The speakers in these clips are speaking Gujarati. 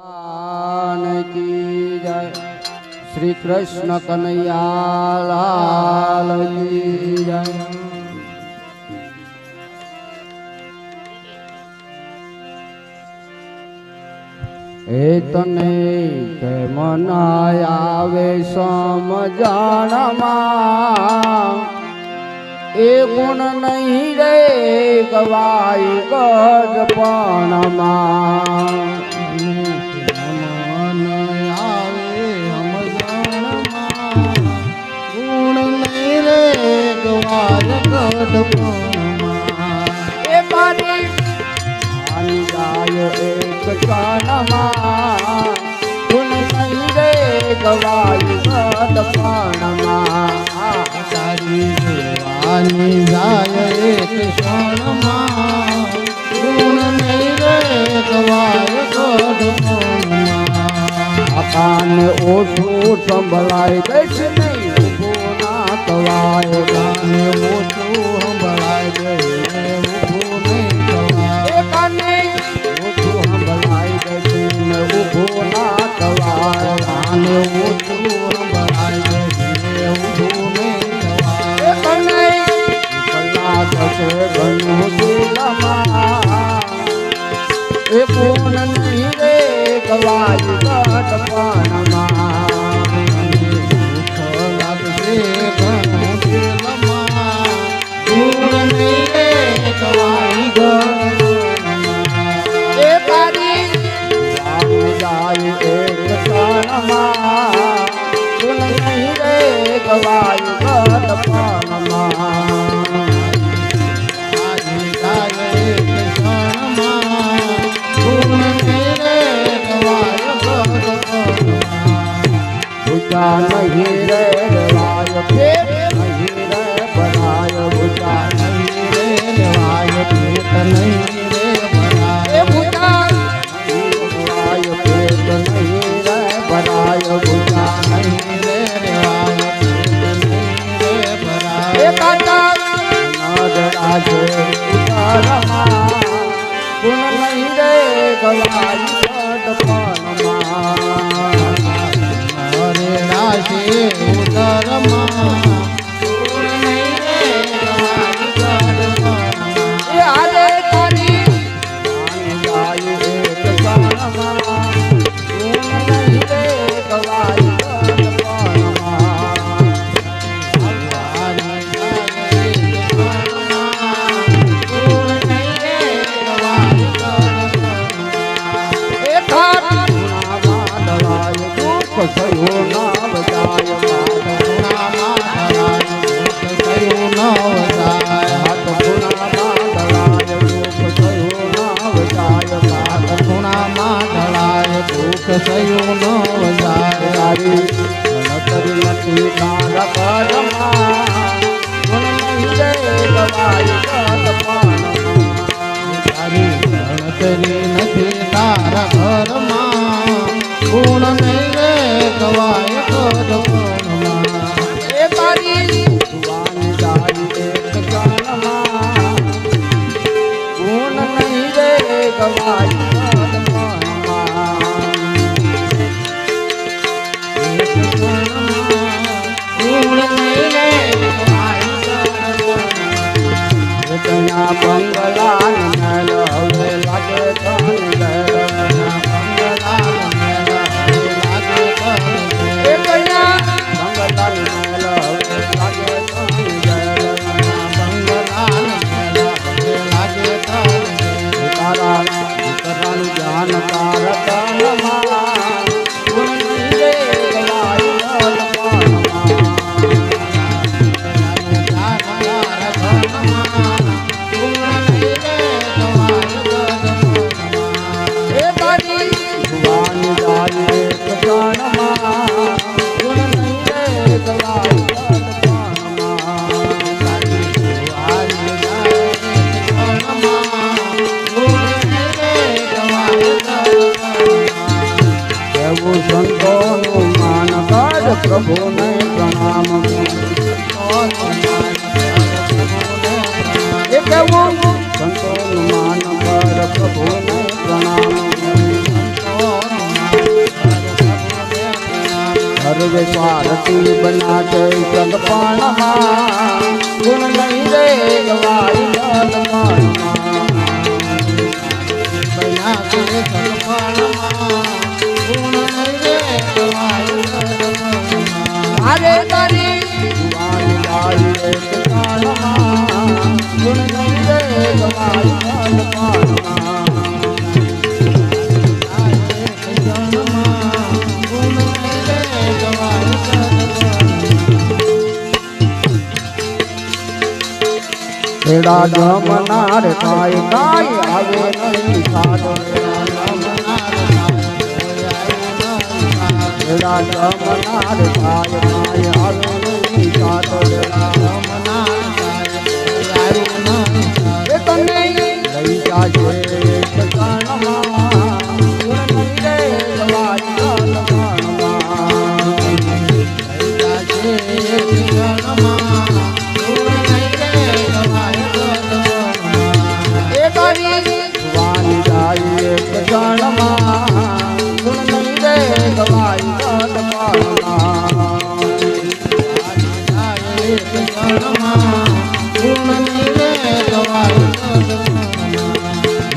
भगवान की जय। श्री कृष्ण कन्हैया जय। इतने के मनाया वे समझानमा एक गुण नहीं रे गवाई गजपनमा એકવાર કદમમાં એ મારી મારી ગાય એક કાનમાં ગુણ સંગે ઓછું સંભળાય કૃષ્ણ કવાય કાને મોટું સંભળાય ગયું ઊભું નહીં કવાય કાને મોટું સંભળાય ગયું ઊભું ના કવાય કાને નહીં રે પ્રભુને પ્રણામ એ કેવું સંતોનું માન પર પ્રભુને પ્રણામ ખેડા જમનાર કાય કાય આવે નહીં સાધો ખેડા જમનાર કાય કાય આવે નહીં સાધો એ તને લઈ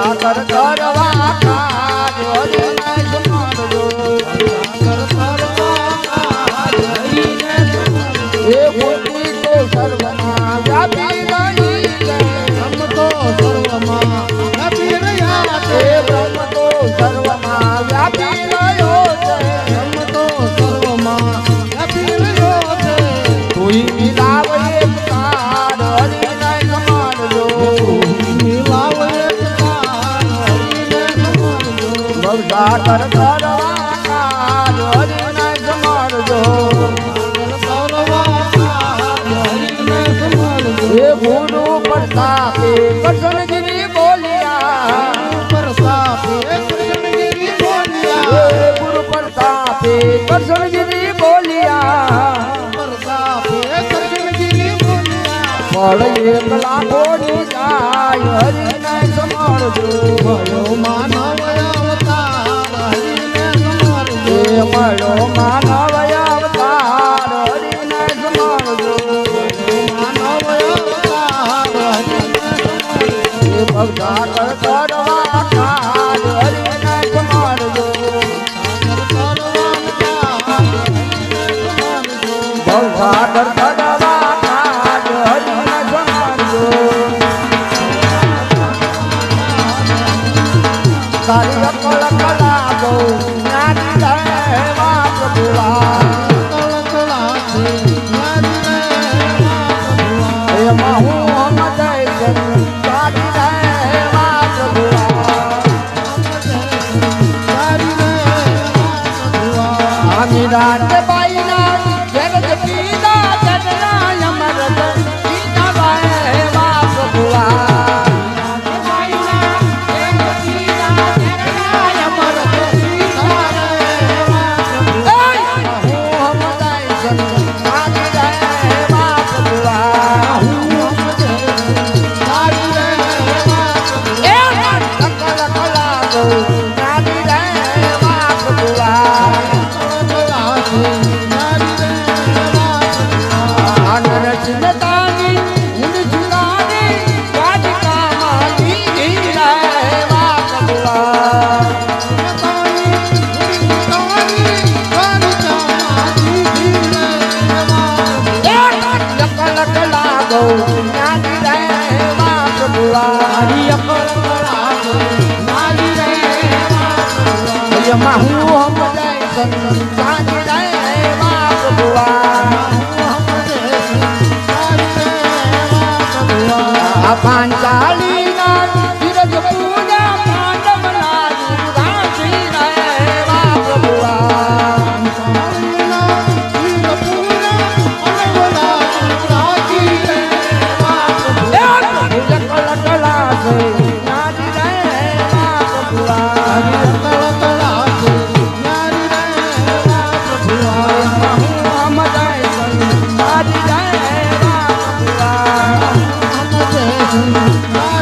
ભવસાગર તરવા તરવા કાજ હરિને સમારજો. એ ગુરુ પ્રતાપે કરશનગીરી બોલ્યા. ગુરુ પ્રતાપે કરશનગીરી બોલ્યા. ફળ એક લાખોની જાય હરિને સમરજો. એ સમરજો એ ભગદાર કરવા કાજ હરિને સમરજો ભગદાર કરવા Bye. પ્રભુઆ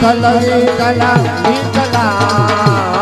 કલા વિઠ્ઠલ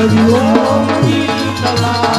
હરિ ઓમ વિઠ્ઠલા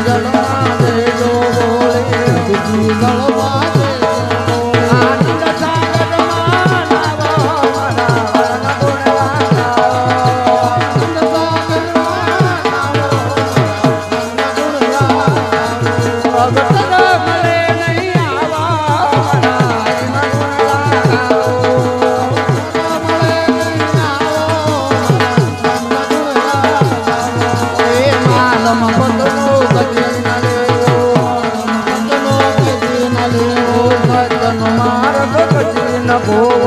ગળવા દેજો બોલે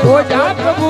Boa, boa, boa.